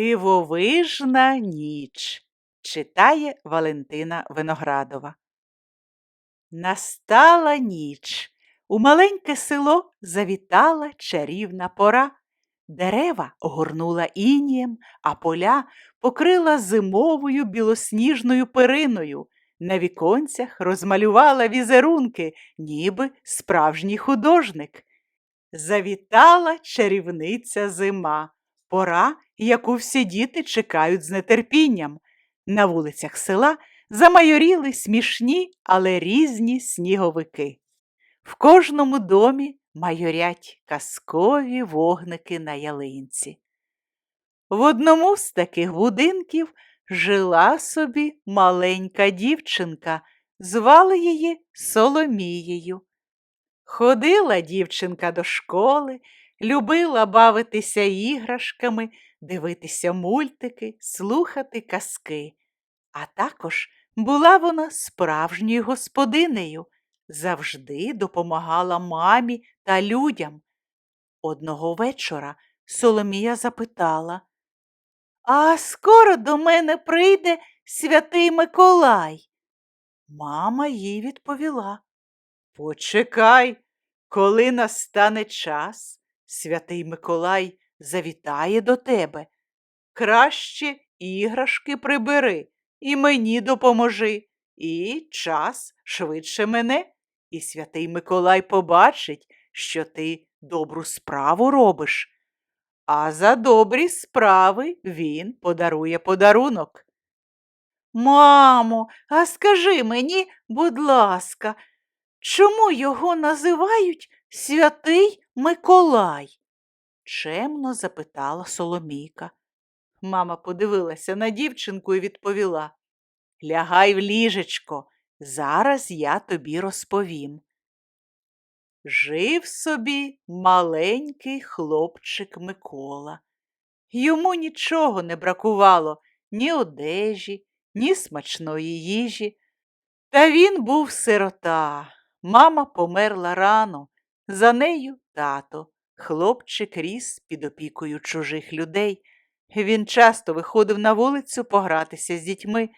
Дивовижна ніч, читає Валентина Виноградова. Настала ніч. У маленьке село завітала чарівна пора. Дерева огорнула інієм, а поля покрила зимовою білосніжною периною. На віконцях розмалювала візерунки, ніби справжній художник. Завітала чарівниця зима, пора, яку всі діти чекають з нетерпінням. На вулицях села замайоріли смішні, але різні сніговики. В кожному домі майорять казкові вогники на ялинці. В одному з таких будинків жила собі маленька дівчинка, звали її Соломією. Ходила дівчинка до школи, любила бавитися іграшками, дивитися мультики, слухати казки. А також була вона справжньою господинею, завжди допомагала мамі та людям. Одного вечора Соломія запитала, А скоро до мене прийде святий Миколай? Мама їй відповіла. Почекай, коли настане час, святий Миколай завітає до тебе. Краще іграшки прибери і мені допоможи, і час швидше мене, і святий Миколай побачить, що ти добру справу робиш. А за добрі справи він подарує подарунок. Мамо, а скажи мені, будь ласка, чому його називають Святий Миколай? чемно запитала Соломійка. Мама подивилася на дівчинку і відповіла Лягай в ліжечко, зараз я тобі розповім. Жив собі маленький хлопчик Микола. Йому нічого не бракувало ні одежі, ні смачної їжі. Та він був сирота. Мама померла рано, за нею тато. Хлопчик ріс під опікою чужих людей. Він часто виходив на вулицю погратися з дітьми.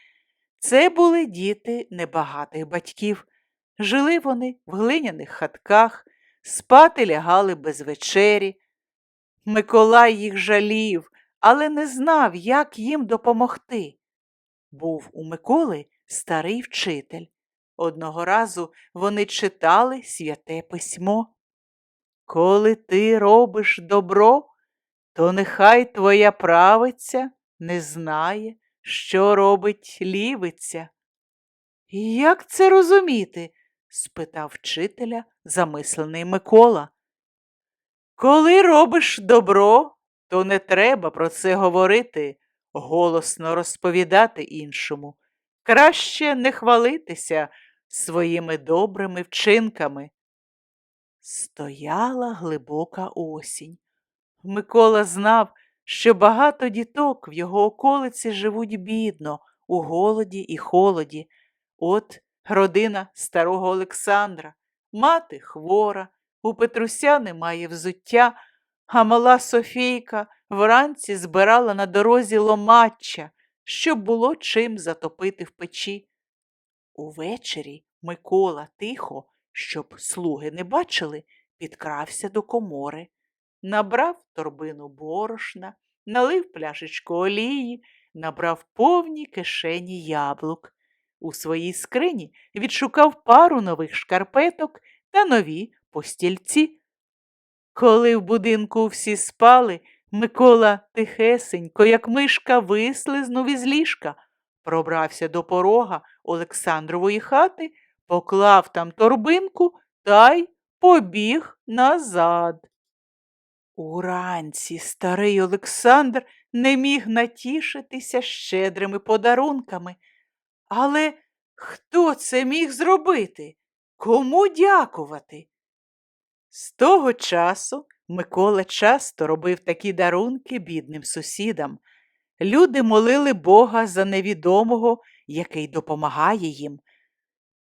Це були діти небагатих батьків. Жили вони в глиняних хатках, спати лягали без вечері. Миколай їх жалів, але не знав, як їм допомогти. Був у Миколи старий вчитель. Одного разу вони читали святе письмо. Коли ти робиш добро, то нехай твоя правиця не знає, що робить лівиця. Як це розуміти? спитав вчителя замислений Микола. Коли робиш добро, то не треба про це говорити, голосно розповідати іншому. Краще не хвалитися своїми добрими вчинками. Стояла глибока осінь. Микола знав, що багато діток в його околиці живуть бідно, у голоді і холоді. От родина старого Олександра, мати хвора, у Петруся немає взуття, а мала Софійка вранці збирала на дорозі ломаччя, щоб було чим затопити в печі. Увечері Микола тихо, щоб слуги не бачили, підкрався до комори, набрав торбину борошна, налив пляшечку олії, набрав повні кишені яблук. У своїй скрині відшукав пару нових шкарпеток та нові постільці. Коли в будинку всі спали, Микола тихесенько, як мишка, вислизнув із ліжка, пробрався до порога Олександрової хати, поклав там торбинку та й побіг назад. Уранці старий Олександр не міг натішитися щедрими подарунками. Але хто це міг зробити? Кому дякувати? З того часу Микола часто робив такі дарунки бідним сусідам. Люди молили Бога за невідомого, який допомагає їм.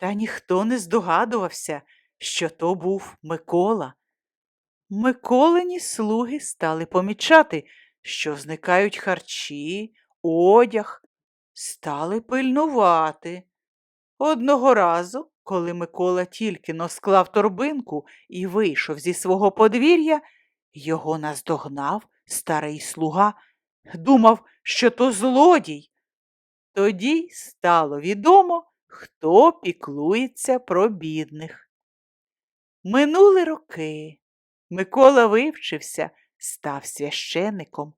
Та ніхто не здогадувався, що то був Микола. Миколині слуги стали помічати, що зникають харчі, одяг, стали пильнувати. Одного разу, коли Микола тільки но склав торбинку і вийшов зі свого подвір'я, його наздогнав старий слуга, думав, що то злодій. Тоді стало відомо, хто піклується про бідних. Минули роки. Микола вивчився, став священником.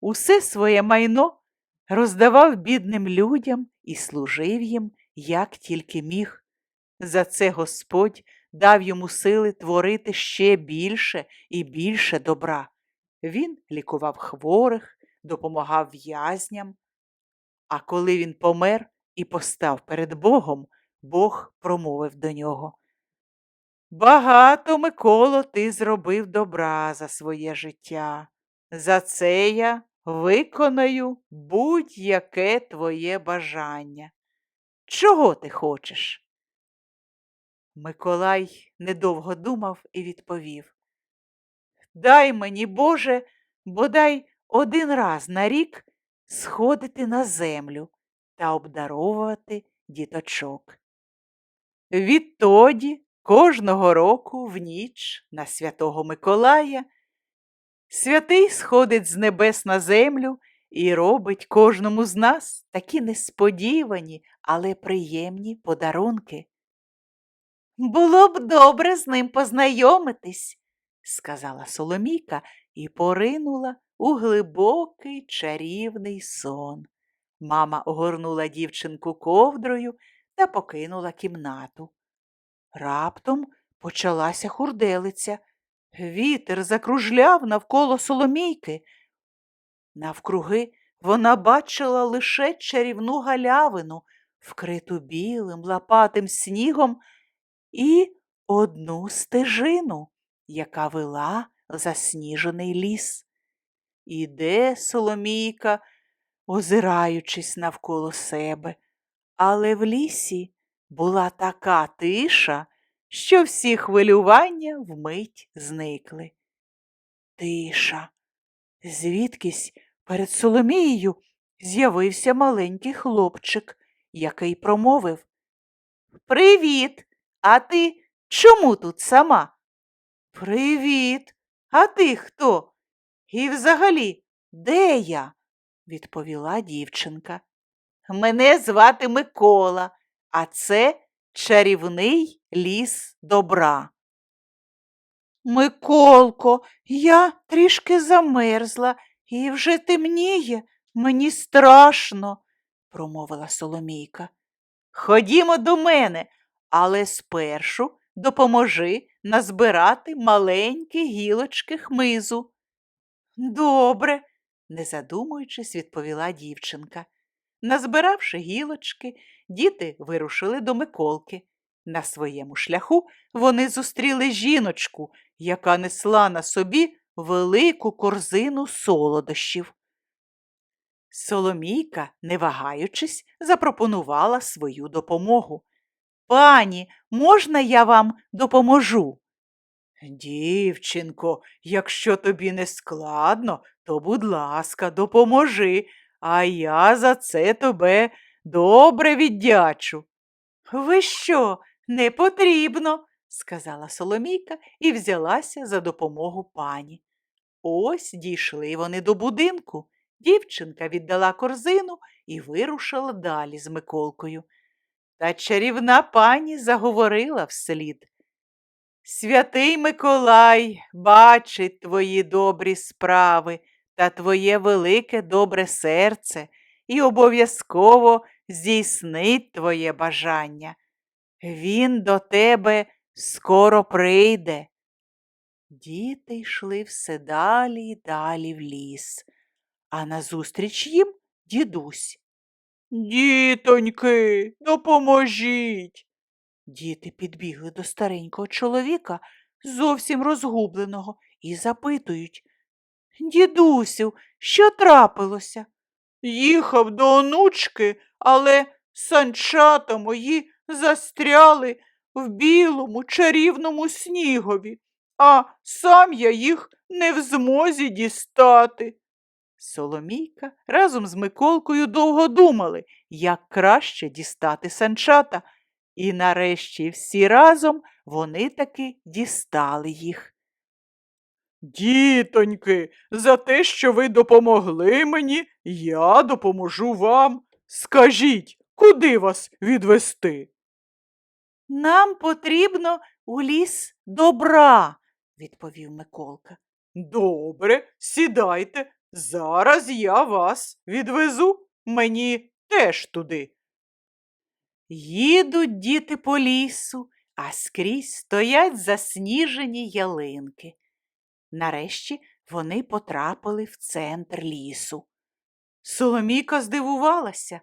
Усе своє майно роздавав бідним людям і служив їм, як тільки міг. За це Господь дав йому сили творити ще більше і більше добра. Він лікував хворих, допомагав в'язням. А коли він помер і постав перед Богом, Бог промовив до нього. Багато, Миколо, ти зробив добра за своє життя. За це я виконаю будь-яке твоє бажання. Чого ти хочеш? Миколай недовго думав і відповів. Дай мені, Боже, бодай один раз на рік сходити на землю та обдаровувати діточок. Відтоді кожного року в ніч на святого Миколая святий сходить з небес на землю і робить кожному з нас такі несподівані, але приємні подарунки. Було б добре з ним познайомитись, сказала Соломійка і поринула у глибокий чарівний сон. Мама огорнула дівчинку ковдрою та покинула кімнату. Раптом почалася хурделиця. Вітер закружляв навколо Соломійки. Навкруги вона бачила лише чарівну галявину, вкриту білим лопатим снігом, і одну стежину, яка вела засніжений ліс. Іде Соломійка, озираючись навколо себе, але в лісі була така тиша, що всі хвилювання вмить зникли. Тиша. Звідкись перед Соломією з'явився маленький хлопчик, який промовив Привіт! А ти чому тут сама? Привіт! А ти хто? І взагалі, де я? Відповіла дівчинка. Мене звати Микола, а це чарівний ліс добра. Миколко, я трішки замерзла і вже темніє, мені страшно, промовила Соломійка. Ходімо до мене, але спершу допоможи назбирати маленькі гілочки хмизу. Добре, не задумуючись, відповіла дівчинка. Назбиравши гілочки, діти вирушили до Миколки. На своєму шляху вони зустріли жіночку, яка несла на собі велику корзину солодощів. Соломійка, не вагаючись, запропонувала свою допомогу. Пані, можна я вам допоможу? Дівчинко, якщо тобі не складно, то, будь ласка, допоможи, а я за це тебе добре віддячу. Ви що, не потрібно, сказала Соломійка і взялася за допомогу пані. Ось дійшли вони до будинку. Дівчинка віддала корзину і вирушила далі з Миколкою. Та чарівна пані заговорила вслід. Святий Миколай бачить твої добрі справи та твоє велике добре серце і обов'язково здійснить твоє бажання. Він до тебе скоро прийде. Діти йшли все далі й далі в ліс, а назустріч їм дідусь. Дітоньки, допоможіть. Діти підбігли до старенького чоловіка, зовсім розгубленого, і запитують Дідусю, що трапилося? Їхав до онучки, але санчата мої застряли в білому чарівному снігові, а сам я їх не в змозі дістати. Соломійка разом з Миколкою довго думали, як краще дістати санчата, і нарешті всі разом вони таки дістали їх. Дітоньки, за те, що ви допомогли мені, я допоможу вам. Скажіть, куди вас відвести? Нам потрібно у ліс добра, відповів Миколка. Добре, сідайте. Зараз я вас відвезу. Мені теж туди. Їдуть діти по лісу, а скрізь стоять засніжені ялинки. Нарешті вони потрапили в центр лісу. Соломійка здивувалася.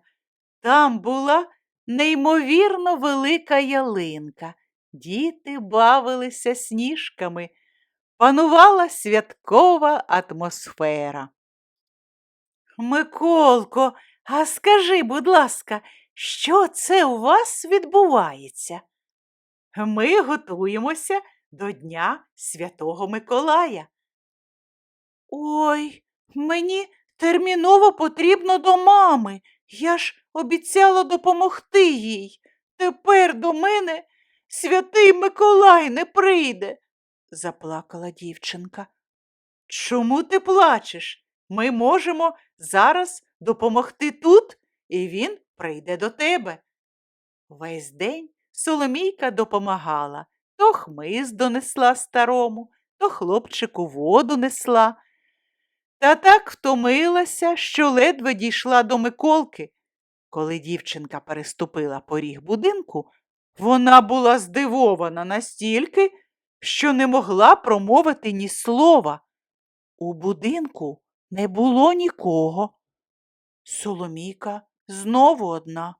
Там була неймовірно велика ялинка. Діти бавилися сніжками. Панувала святкова атмосфера. Миколко, а скажи, будь ласка, що це у вас відбувається? Ми готуємося до Дня Святого Миколая. Ой, мені терміново потрібно до мами. Я ж обіцяла допомогти їй. Тепер до мене святий Миколай не прийде, заплакала дівчинка. Чому ти плачеш? Ми можемо зараз допомогти тут, і він прийде до тебе. Весь день Соломійка допомагала, то хмиз донесла старому, то хлопчику воду несла. Та так втомилася, що ледве дійшла до Миколки. Коли дівчинка переступила поріг будинку, вона була здивована настільки, що не могла промовити ні слова. У будинку не було нікого. Соломійка знову одна.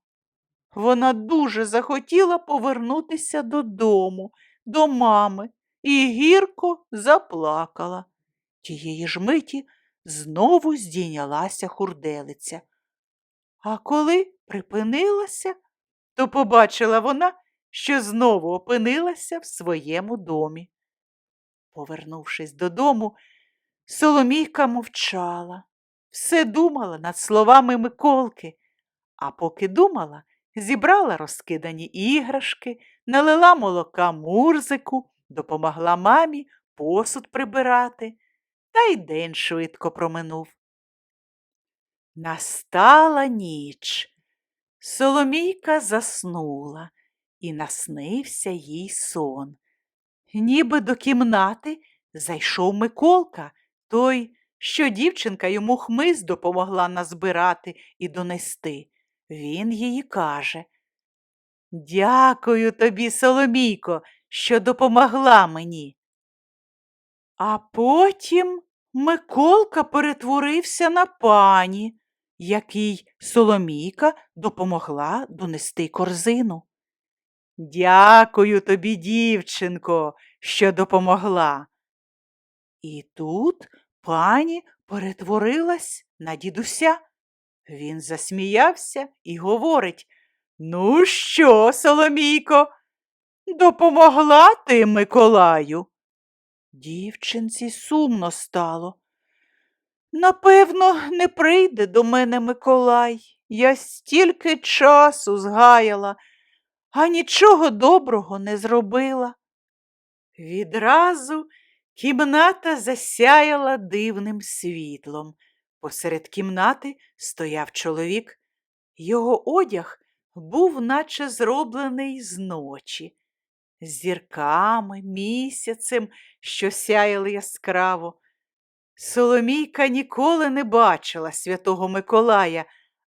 Вона дуже захотіла повернутися додому, до мами, і гірко заплакала. Тієї ж миті знову здійнялася хурделиця. А коли припинилася, то побачила вона, що знову опинилася в своєму домі. Повернувшись додому, Соломійка мовчала, все думала над словами Миколки, а поки думала, зібрала розкидані іграшки, налила молока мурзику, допомогла мамі посуд прибирати, та й день швидко проминув. Настала ніч. Соломійка заснула, і наснився їй сон. Ніби до кімнати зайшов Миколка, той, що дівчинка йому хмиз допомогла назбирати і донести. Він їй каже Дякую тобі, Соломійко, що допомогла мені. А потім Миколка перетворився на пані, якій Соломійка допомогла донести корзину. Дякую тобі, дівчинко, що допомогла. І тут пані перетворилась на дідуся. Він засміявся і говорить Ну що, Соломійко, допомогла ти Миколаю? Дівчинці сумно стало. Напевно, не прийде до мене Миколай. Я стільки часу згаяла, а нічого доброго не зробила. Відразу кімната засяяла дивним світлом. Посеред кімнати стояв чоловік. Його одяг був наче зроблений з ночі, зірками, місяцем, що сяяли яскраво. Соломійка ніколи не бачила святого Миколая,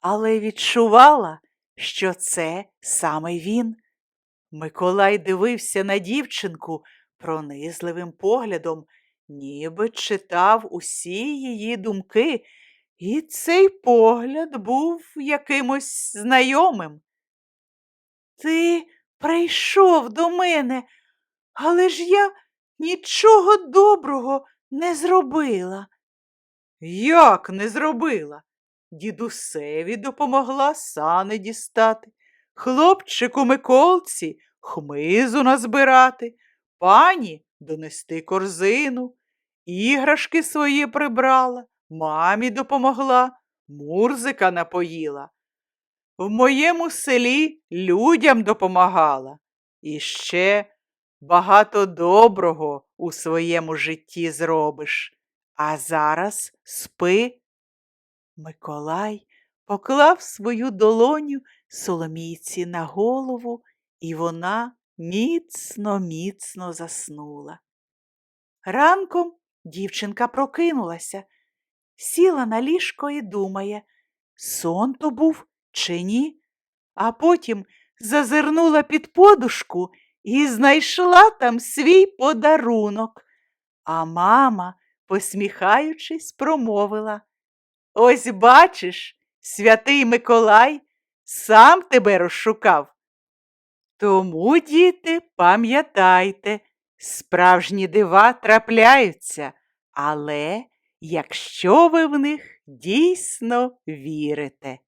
але відчувала, що це саме він. Миколай дивився на дівчинку пронизливим поглядом, ніби читав усі її думки, і цей погляд був якимось знайомим. Ти прийшов до мене, але ж я нічого доброго не зробила. Як не зробила? Дідусеві допомогла сани дістати, хлопчику Миколці хмизу назбирати, пані донести корзину, іграшки свої прибрала, мамі допомогла, Мурзика напоїла. В моєму селі людям допомагала. І ще багато доброго у своєму житті зробиш. А зараз спи. Миколай поклав свою долоню Соломійці на голову, і вона міцно, міцно заснула. Ранком дівчинка прокинулася, сіла на ліжко і думає, сон то був чи ні, а потім зазирнула під подушку і знайшла там свій подарунок. А мама, посміхаючись, промовила Ось бачиш, святий Миколай сам тебе розшукав. Тому, діти, пам'ятайте, справжні дива трапляються, але якщо ви в них дійсно вірите.